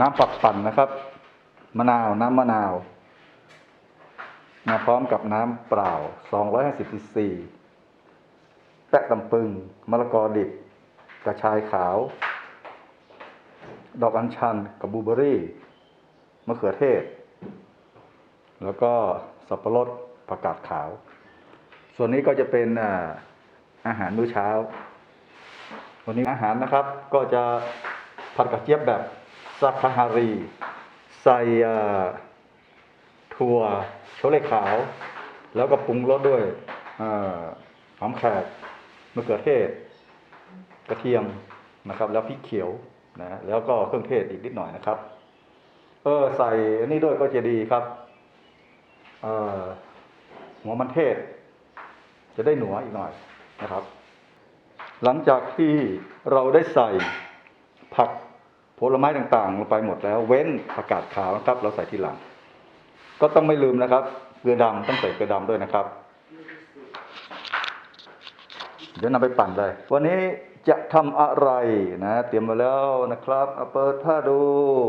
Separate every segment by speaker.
Speaker 1: น้ำปักปั่นนะครับ มะนาวน้ำมะนาวมาพร้อมกับน้ำเปล่า 250ซีซีแปะตำปึงมะละกอดิบ กระชายขาว ดอกอัญชันกับบูเบอรี่มะเขือเทศ แล้วก็สับปะรดผักกาดขาว ส่วนนี้ก็จะเป็นอาหารมื้อเช้า วันนี้อาหารนะครับก็จะผัดกระเจี๊ยบแบบ ซักคาฮารี ใส่ถั่วโชเลขาว แล้วก็ปรุงรสด้วยหอมแขกมะเขือเทศ กระเทียมนะครับ แล้วพริกเขียวนะแล้วก็เครื่องเทศอีกนิดหน่อยนะครับ เออใส่อันนี้ด้วยก็จะดีครับเออหัวมันเทศ จะได้หนัวอีกหน่อยนะครับ หลังจากที่เราได้ใส่ผัก ผลไม้ต่างๆลงไปหมดแล้ว เว้นผักกาดขาวนะครับ เราใส่ทีหลัง ก็ต้องไม่ลืมนะครับ เกลือดำต้องใส่เกลือดำด้วยนะครับ เดี๋ยวนำไปปั่นเลย วันนี้จะทำอะไรนะ เตรียมมาแล้วนะครับเอาเปิดผ้าดู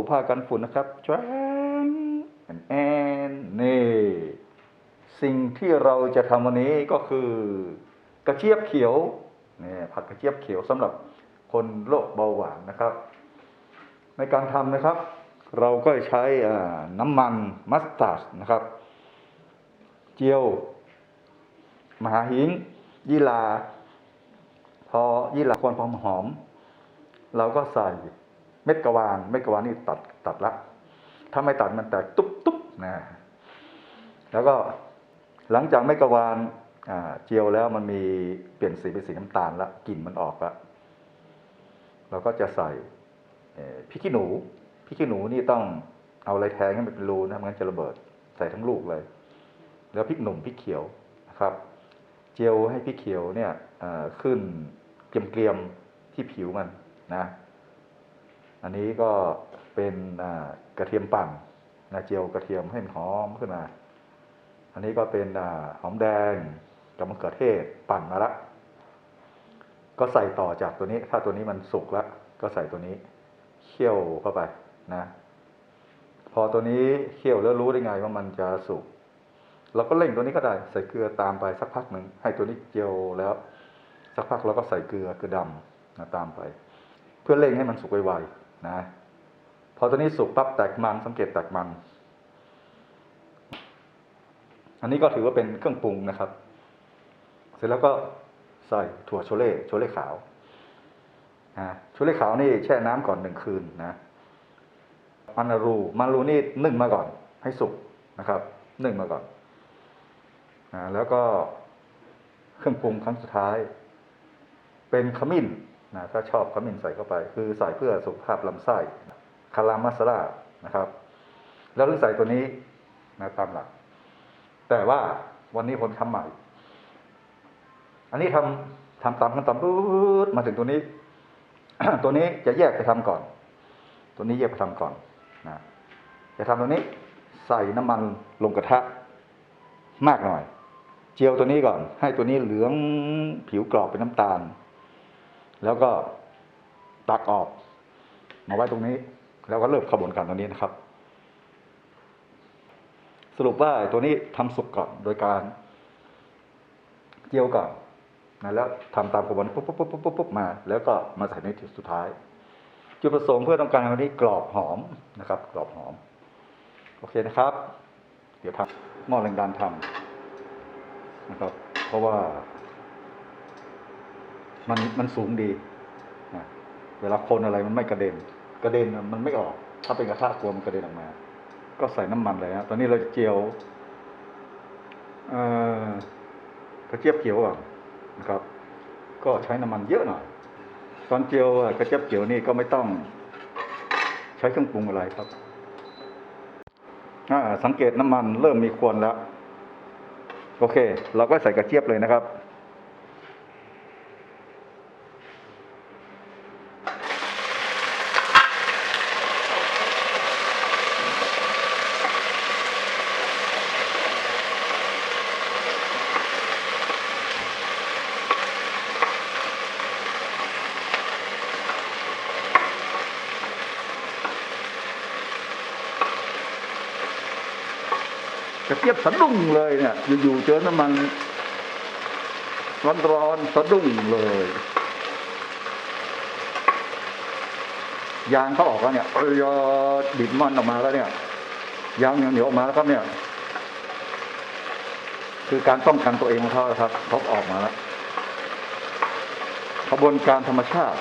Speaker 1: ผ้ากันฝุ่นนะครับแจ้งแอนแอนนี่สิ่งที่เราจะทำวันนี้ก็คือกระเจี๊ยบเขียวนี่ผัดกระเจี๊ยบเขียวสำหรับคนโรคเบาหวานนะครับ ในการทำนะครับ เราก็ใช้น้ำมันมัสตาร์ดนะครับ เจียว มหาหิงยี่ลา พอยี่ลาควรพอมหอม เราก็ใส่เม็ดกระวานเม็ดกระวานนี่ตัดตัดละ ถ้าไม่ตัดมันแตกตุ๊บตุ๊บนะแล้วก็หลังจากเม็ดกระวานเจียวแล้วมันมีเปลี่ยนสีเป็นสีน้ำตาลละกลิ่นมันออกละเราก็จะใส่ พริกขี้หนูพริกขี้หนูนี่ต้องเอาอะไรแทงให้มันเป็นรูนะมงั้นจะระเบิดใส่ทั้งลูกเลย แล้วพริกหนุ่มพริกเขียวนะครับ เจียวให้พริกเขียวเนี่ยขึ้นเกรียมๆที่ผิวมันนะ อันนี้ก็เป็นกระเทียมปั่นนะเจียวกระเทียมให้มันหอมขึ้นมา อันนี้ก็เป็นอหอมแดงกับมะเขือเทศปั่นมาละก็ใส่ต่อจากตัวนี้ ถ้าตัวนี้มันสุกแล้วก็ใส่ตัวนี้ เคี่ยวเข้าไปนะ พอตัวนี้เคี่ยวแล้วรู้ได้ไงว่ามันจะสุกเราก็เร่งตัวนี้ก็ได้ใส่เกลือตามไปสักพักหนึ่งให้ตัวนี้เจียวแล้ว สักพักเราก็ใส่เกลือเกลือดำนะตามไป เพื่อเร่งให้มันสุกไวๆนะ พอตัวนี้สุกปั๊บแตกมันสังเกตแตกมัน อันนี้ก็ถือว่าเป็นเครื่องปรุงนะครับ เสร็จแล้วก็ใส่ถั่วโชเล่โชเล่ขาว นะโชเล่ขาวนี่แช่น้ำก่อนหนึ่งคืนนะมันรูมันรูนี่นึ่งมาก่อน ให้สุกนะครับนึ่งมาก่อนนะแล้วก็เครื่องปรุงครั้งสุดท้าย เป็นขมิ้นนะถ้าชอบขมิ้นใส่เข้าไป คือใส่เพื่อสุขภาพลำไส้คารามาสลานะครับ แล้วถึงใส่ตัวนี้นะตามหลัก แต่ว่าวันนี้ผมทำใหม่ อันนี้ทำทำตามขั้นตอนปุ๊บมาถึงตัวนี้ ตัวนี้จะแยกไปทำก่อน ตัวนี้แยกไปทำก่อนนะจะทำตัวนี้ใส่น้ำมันลงกระทะ มากหน่อย เจียวตัวนี้ก่อน ให้ตัวนี้เหลืองผิวกรอบเป็นน้ำตาล แล้วก็ตักออกมาไว้ตรงนี้ แล้วก็เริ่มขบวนการตรงนี้นะครับ สรุปว่าตัวนี้ทำสุกก่อนโดยการเจียวก่อน นะแล้วทำตามกระบวนปุ๊บปุ๊บปุ๊บปุ๊บปุ๊บปุ๊บมา แล้วก็มาใส่ในที่สุดท้าย จุดประสงค์เพื่อต้องการวันนี้กรอบหอมนะครับ กรอบหอม โอเคนะครับ เดี๋ยวทำหม้อแรงดันทำนะครับ เพราะว่า มันมันสูงดีนะเวลาคนอะไรมันไม่กระเด็น กระเด็นมันไม่ออก ถ้าเป็นกระทะกลัวมันกระเด็นออกมา ก็ใส่น้ำมันเลยฮะตอนนี้เราจะเจียว เอ่อกระเจี๊ยบเขียวก่อน นะครับ ก็ใช้น้ำมันเยอะหน่อย ตอนเจียวกระเจี๊ยบเจียวนี่ก็ไม่ต้อง ใช้เครื่องปรุงอะไรครับอ่าสังเกตน้ำมันเริ่มมีควันแล้ว โอเค เราก็ใส่กระเจี๊ยบเลยนะครับ สะดุ้งเลยเนี่ยอยู่ๆเจอน้ำมันร้อนๆสะดุ้งเลยยางเขาออกแล้วเนี่ยเอยดิบมันออกมาแล้วเนี่ยยางเหนียวๆออกมาแล้วครับเนี่ย คือการป้องกันตัวเองของเขาครับเขาออกมาแล้วขบวนการธรรมชาติ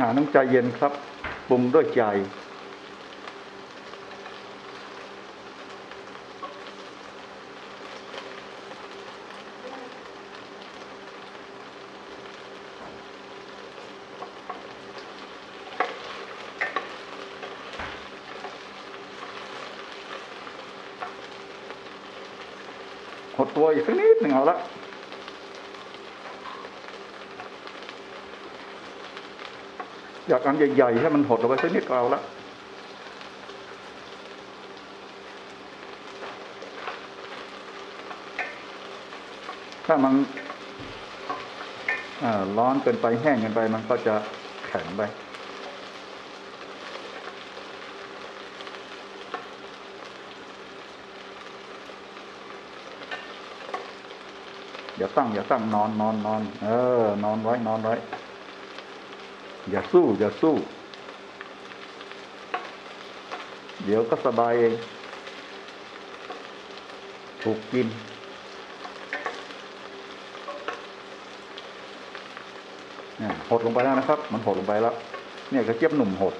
Speaker 1: หาต้องใจเย็นครับปรุงด้วยใจ หดตัวอีกสักนิดหนึ่งเอาละ อยากอันใหญ่ๆให้มันหดลงไปสักนิดก็เอาละถ้ามันร้อนเกินไปแห้งเกินไป มันก็จะแข็งไปอย่าตั้งอย่าตั้งนอนนอนนอนเออนอนไว้นอนไว้ อย่าสู้ อย่าสู้ เดี๋ยวก็สบายเอง ถูกกิน เนี่ยหดลงไปแล้วนะครับ มันหดลงไปแล้ว เนี่ยกระเจี๊ยบหนุ่มหด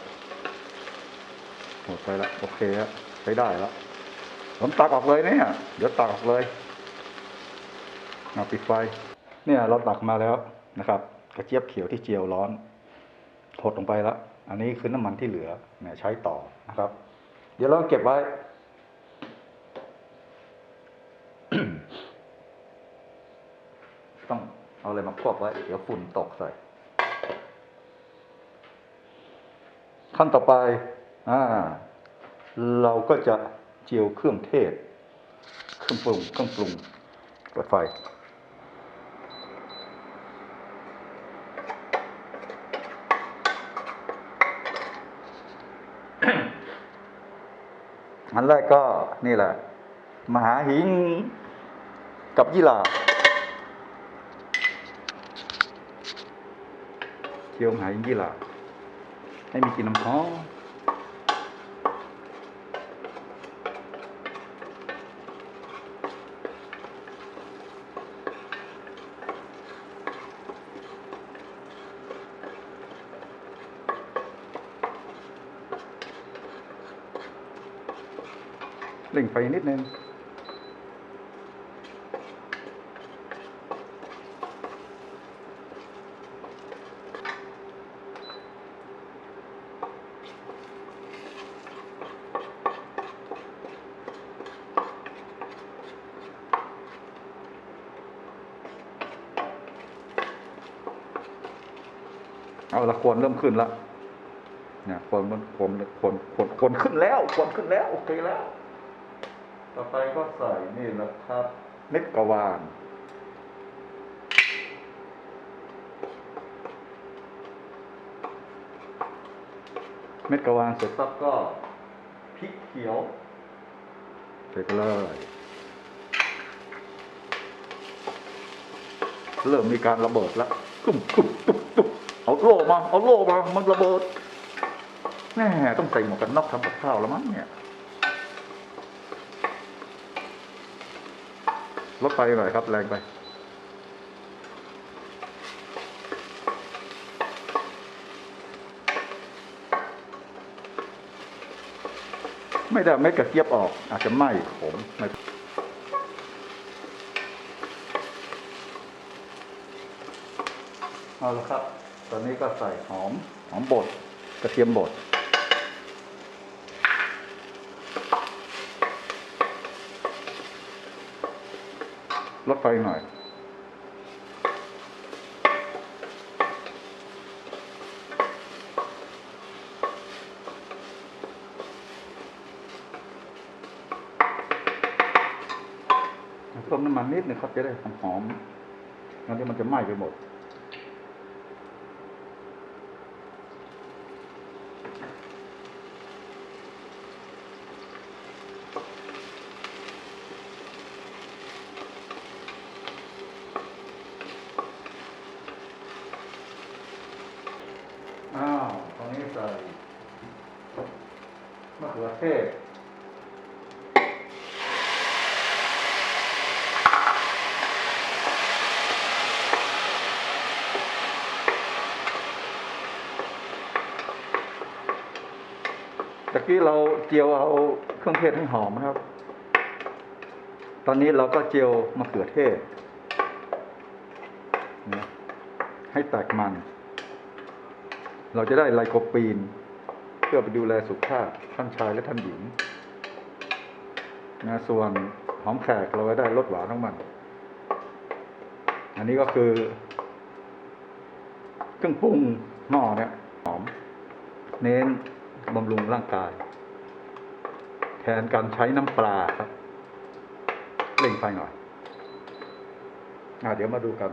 Speaker 1: หดไปแล้ว โอเคแล้วใช้ได้แล้วผมตักออกเลยเนี่ย เดี๋ยวตักออกเลยเอาปิดไฟ เนี่ยเราตักมาแล้วนะครับ กระเจี๊ยบเขียวที่เจียวร้อน หดลงไปแล้ว อันนี้คือน้ำมันที่เหลือเนี่ยใช้ต่อนะครับ เดี๋ยวเราเก็บไว้ ต้องเอาอะไรมาครอบไว้ เดี๋ยวฝุ่นตกใส่ ขั้นต่อไปอ่าเราก็จะเจียวเครื่องเทศ เครื่องปรุง เครื่องปรุงเปิดไฟ อันแรกก็นี่แหละ มหาหิงกับยี่หลาเที่ยวมหาหิงยี่หลาให้มีกลิ่นน้ำหอม เร่งไฟนิดนึงเอาละควนเริ่มขึ้นละเนี่ยควนมันควนควนควนควนขึ้นแล้วควนขึ้นแล้ว โอเคแล้ว ต่อไปก็ใส่นี่แหละครับ เม็ดกะวาน เม็ดกะวานเสร็จปั๊บก็พริกเขียวใส่ไปเลยเริ่มมีการระเบิดแล้วตุ้มตุ้มตุ้มตุ้มเอาโล่มา เอาโล่มา มันระเบิดแน่ต้องใส่หมวกกันน็อกทำกับข้าวแล้วมั้งเนี่ย ลดไฟหน่อยครับ แรงไป ไม่ได้เม็ดกระเจี๊ยบออก อาจจะไหม้ขมไม่เอาละครับ ตอนนี้ก็ใส่หอม หอมบด กระเทียมบด ลดไฟหน่อยเพิ่มน้ำมันนิดหนึงครับจะได้หอมๆงั้นเดี๋ยวมันจะไหม้ไปหมด อ้าว ตอนนี้ใส่ มะเขือเทศตะกี้เราเจียวเอาเครื่องเทศให้หอมนะครับ ตอนนี้เราก็เจียวมะเขือเทศ ให้แตกมัน เราจะได้ไลโคปีน เพื่อไปดูแลสุขภาพท่านชายและท่านหญิงนะส่วนหอมแขกเราก็ได้ลดหวานของมัน อันนี้ก็คือ เครื่องปรุงหม้อเนี่ยหอม เน้นบำรุงร่างกาย แทนการใช้น้ำปลาครับเร่งไฟหน่อยอะเดี๋ยวมาดูกัน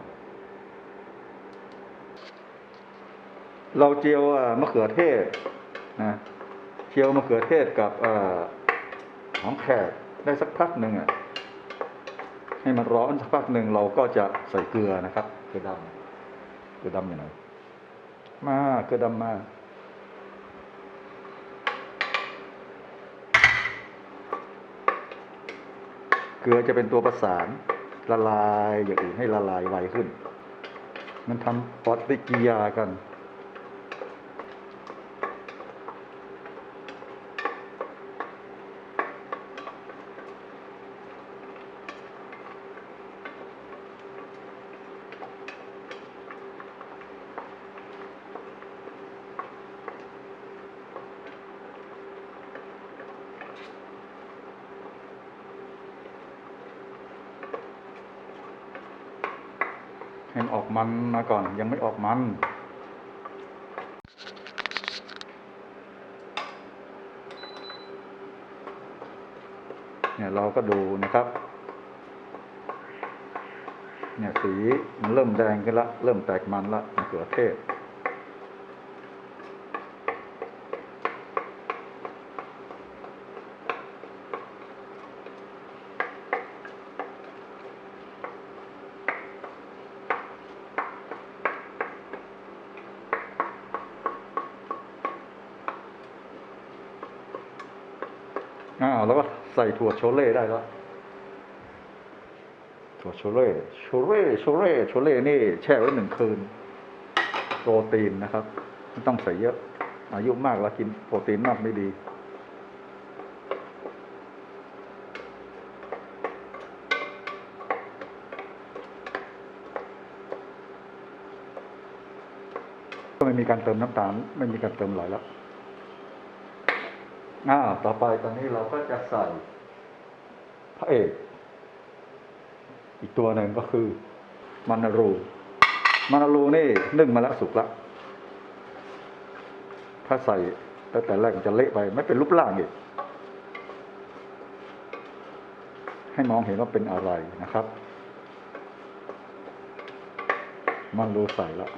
Speaker 1: เราเจียวมะเขือเทศนะเจียวมะเขือเทศกับอหอมแขกได้สักพักหนึ่งอะให้มันร้อนสักพักหนึ่งเราก็จะใส่เกลือนะครับ เกลือดำเกลือดำอยู่ไหนมาเกลือดำมาเกลือจะเป็นตัวประสานละลายอย่างอื่นให้ละลายไวขึ้น มันทำปฏิกิริยากัน ให้ มันมันมาก่อน ยังไม่ออกมัน เนี่ยเราก็ดูนะครับ เนี่ยสีมันเริ่มแดงขึ้นละ เริ่มแตกมันละมะเขือเทศ อ้าวแล้วก็ใส่ ถั่วโชเล่ได้แล้วถั่วโชเล่โชเล่โชเล่โชเล่นี่ แช่ไว้หนึ่งคืน โปรตีนนะครับไม่ต้องใส่เยอะ อายุมากแล้วกินโปรตีนมากไม่ดีก็ไม่มีการเติมน้ำตาล ไม่มีการเติมไหลแล้วอ้าวต่อไปตอนนี้เราก็จะใส่ พระเอก อีกตัวหนึ่งก็คือมานารูมานารูนี่นึ่งมาแล้วสุกแล้วถ้าใส่ตั้งแต่แรกมันจะเละไป ไม่เป็นรูปร่างอีกให้มองเห็นว่าเป็นอะไรนะครับ มันรูใส่แล้ว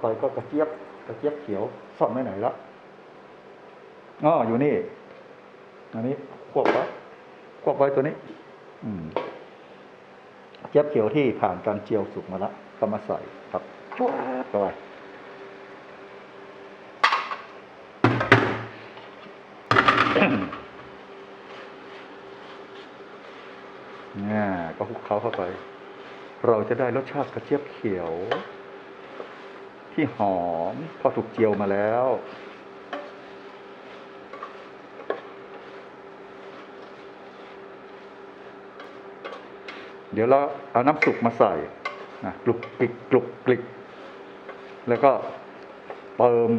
Speaker 1: ใส่ก็กระเจี๊ยบกระเจี๊ยบเขียวซ่อนไว้ไหนละอ๋ออยู่นี่ อันนี้ควบไว้ ควบไว้ตัวนี้ อืมเจี๊ยบเขียวที่ผ่านการเจียวสุกมาแล้วก็มาใส่ครับว้าบเข้าไปเนี่ยก็คลุกเคล้าเข้าไป เราจะได้รสชาติกระเจี๊ยบเขียว ที่หอมพอถูกเจียวมาแล้ว เดี๋ยวเราเอาน้ำสุกมาใส่นะกลุกกลิกกลุกกลิก แล้วก็เติม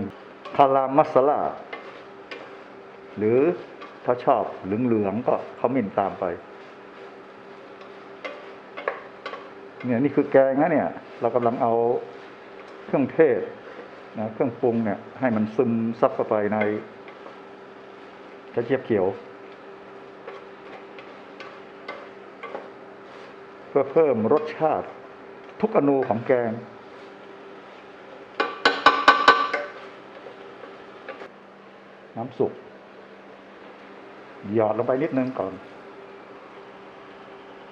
Speaker 1: คารามัสลาหรือถ้าชอบเหลืองๆก็ขมิ้นตามไป เนี่ยนี่คือแกงนะเนี่ย เรากำลังเอาเครื่องเทศนะเครื่องปรุงเนี่ย ให้มันซึมซับเข้าไปในกระเจี๊ยบเขียว พื่อเพิ่มรสชาติทุกอนูของแกง น้ำสุกหยอดลงไปนิดนึงก่อน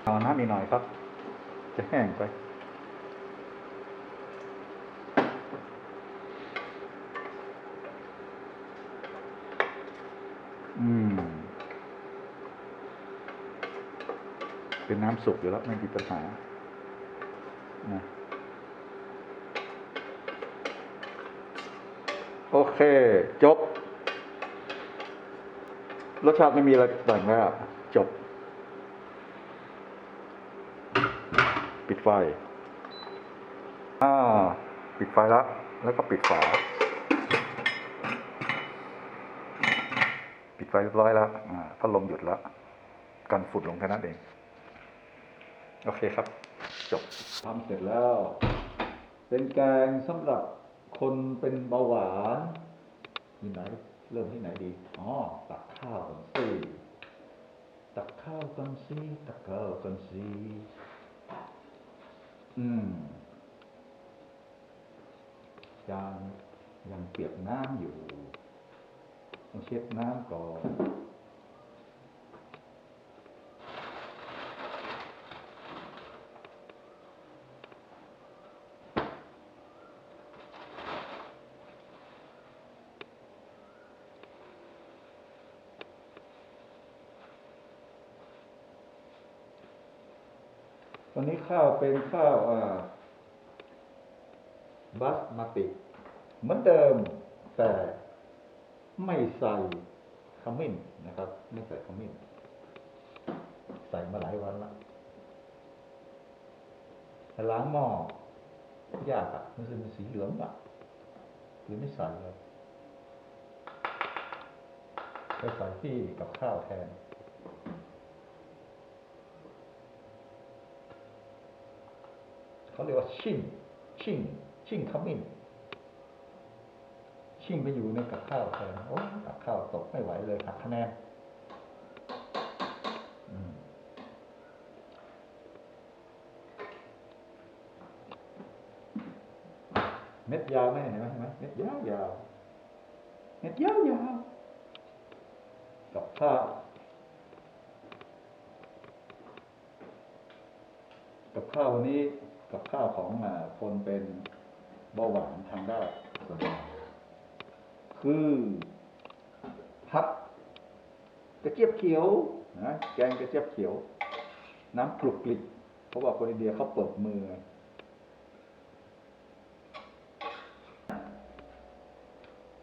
Speaker 1: เอาน้ำอีกหน่อยครับ จะแห้งไป อืม เป็ น้ำสุกอยู่แล้วไม่มีปัญหานะโอเค จบ รสชาติไม่มีอะไรแต่งแล้ว จบ ปิดไฟอ่าปิดไฟแล้ว แล้วก็ปิดฝา ปิดไฟเรียบร้อยแล้วอ่าพัดลมหยุดแล้ว กันฝุ่นลงแค่นั้นเอง โอเคครับ จบทำเสร็จแล้ว เป็นแกงสำหรับคนเป็นเบาหวานที่ไหน เริ่มที่ไหนดี อ๋อ ตักข้าวก่อนสิตักข้าวกันสิตักข้าวกันสิอืมยังยังเปียกน้ำอยู่ต้องเช็ดน้ำก่อน ข้าวเป็นข้าวอ่าบัสมาติเหมือนเดิมแต่ไม่ใส่ขมิ้นนะครับ ไม่ใส่ขมิ้น ใส่มาหลายวันละล้างหม้อยากอะมันจะเป็นสีเหลืองอะหรือไม่ใส่เลยไปใส่ที่กับข้าวแทน เขาเรียกว่าชิ่งชิ่งชิ่งขมิ้นชิ่งไปอยู่ในกับข้าวแทนโอ้กับข้าวตกไม่ไหวเลยหักคะแนนเม็ดยาวไหมเห็นไหมเห็นไหมเม็ดยาวยาวเม็ดยาวยาวกับข้าวกับข้าววันนี้ กับข้าวของอาคนเป็นเบาหวานทางด้ายคือพับกระเจี๊ยบเขียวนะแกงกระเจี๊ยบเขียว น้ำกรุกกริกเพราะว่าคนอินเดียเขาเปิดมือ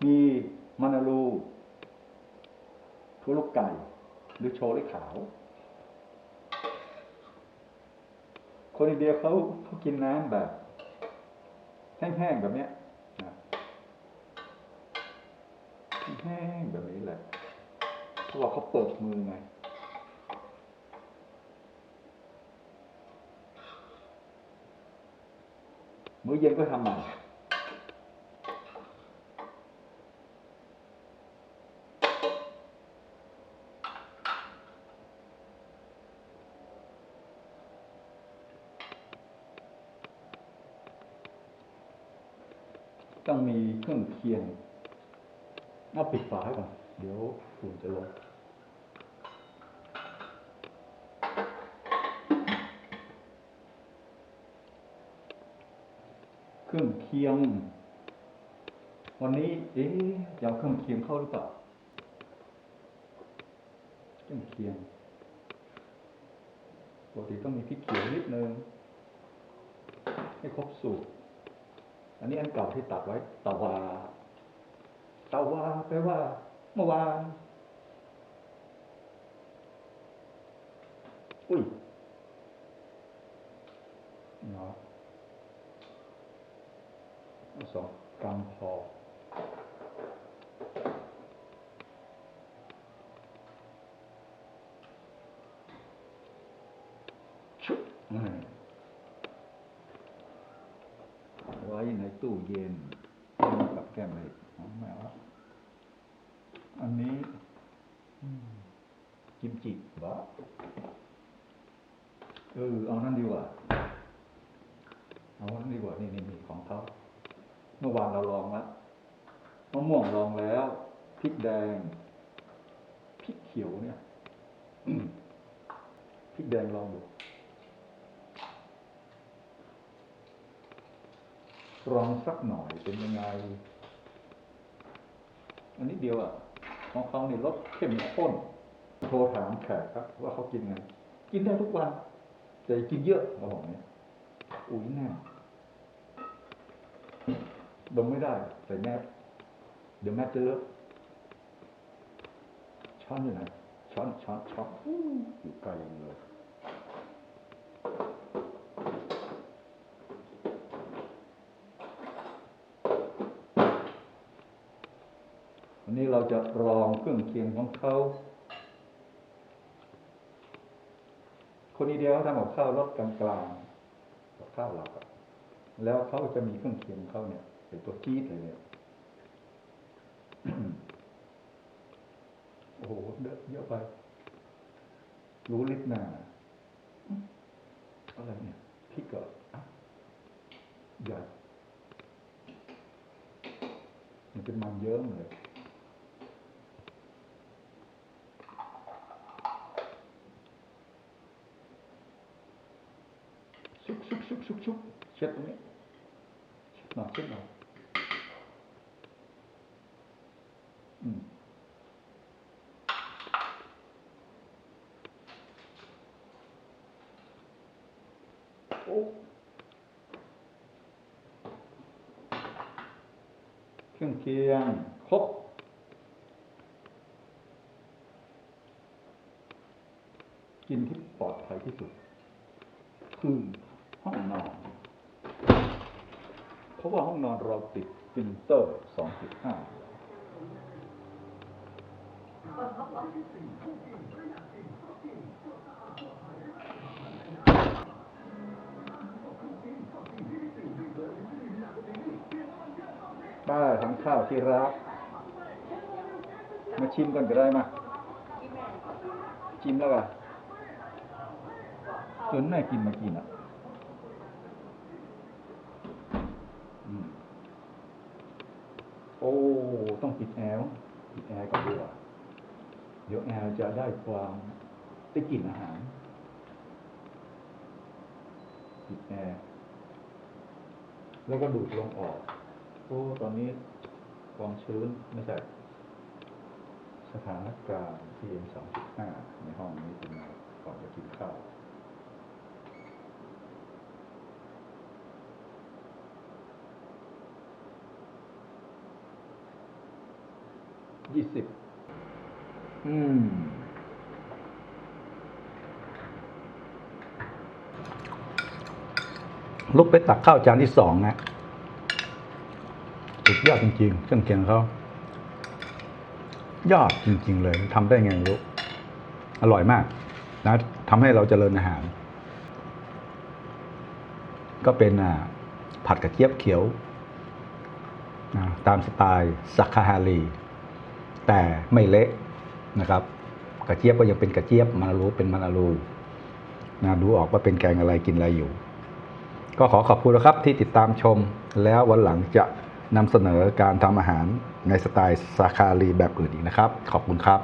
Speaker 1: มีมานารูทุลูกไก่หรือโชลิขาว คนอินเดียเขาเขากินน้ำแบบ แห้งๆแบบเนี้ยแห้งแบบนี้แหละเพราะว่าเขาเปิดมือไงมื้อเย็นก็ทำใหม่ ต้องมีเครื่องเคียงเอาปิดฝาให้ก่อน เดี๋ยวฝุ่นจะลงเครื่องเคียง วันนี้ เอ๊ะจะเอาเครื่องเคียงเข้าหรือเปล่า เครื่องเคียง ปกติต้องมีพริกเขียวนิดนึง ให้ครบสูตร อันนี้อันเก่าที่ตัดไว้ตาวาตาวาแปลว่า เมื่อวานอุ้ยเนาะสองกรัมพอชุบอืม ตู้เย็นกับแก้มเลยอ๋อไม่เอาอันนี้กิมจิบะเออเอานั่นดีกว่า เอานั่นดีกว่านี่นี่นี่ของเขาเมื่อวานเราลองแล้วมะม่วงลองแล้วพริกแดงพริกเขียวเนี่ยพริกแดงลองดู ลองสักหน่อยเป็นยังไง อันนี้เดียวอะของเขาเนี่ยรสเข้มข้น โทรถามแขกครับ ว่าเขากินไง กินได้ทุกวัน แต่กินเยอะเขาบอกเนี่ยอุ้ยแน่ดมไม่ได้ใส่แมสเดี๋ยวแมสจะเลอะช้อนอยู่ไหนช้อนช้อนช้อนอู้อยู่ไกลเลย วันนี้เรา จะลองเครื่องเคียงของเขาคนนี้เดียวเขาทำกับข้าวรสกลางๆกับข้าวหลักแล้วเขาจะมีเครื่องเคียงเขาเนี่ยเป็นตัวจี๊ดเลยเนี่ยโอ้โหเยอะเยอะไป รู้ลิตรหน้าอะไรเนี่ยพริกเหรออะใหญ่มันเป็นมันเยิ้มเลย ชุบชุบชุบชุบ เช็ดตรงนี้เช็ดหน่อยเช็ดหน่อยอืมโอ้เครื่องเคียงครบกินที่ปลอดภัยที่สุด คือห้องนอน เพราะว่าห้องนอนเราติดฟิลเตอร์2.5ป้าทำข้าวที่รัก มาชิมกันก็ได้มาชิมแล้วป่ะจนแม่กินมากินอะอืมโอ้ ต้องปิดแอร์ปิดแอร์ก่อนดีกว่าเดี๋ยวแอร์จะได้ความได้กลิ่นอาหารปิดแอร์แล้วก็ดูดลมออกโอ้ตอนนี้ความชื้นไม่ใช่สถานการณ์ PM 2.5 ในห้องนี้เป็นไงก่อนจะกินข้าว ยี่สิบอืมลุกไปตักข้าวจานที่สองนะสุดยอดจริงๆ เครื่องเคียงเขา ยอดจริง ๆ เลยทำได้ไงไม่รู้อร่อยมาก นะทำให้เราเจริญอาหาร ก็เป็นผัดกระเจี๊ยบเขียว ตามสไตล์สักคาฮารี แต่ไม่เละนะครับกระเจี๊ยบก็ยังเป็นกระเจี๊ยบมันอารูเป็นมันอารูนะดูออกว่าเป็นแกงอะไรกินอะไรอยู่ ก็ขอขอบคุณนะครับที่ติดตามชม แล้ววันหลังจะนำเสนอการทำอาหารในสไตล์สาคารีแบบอื่นอีกนะครับ ขอบคุณครับ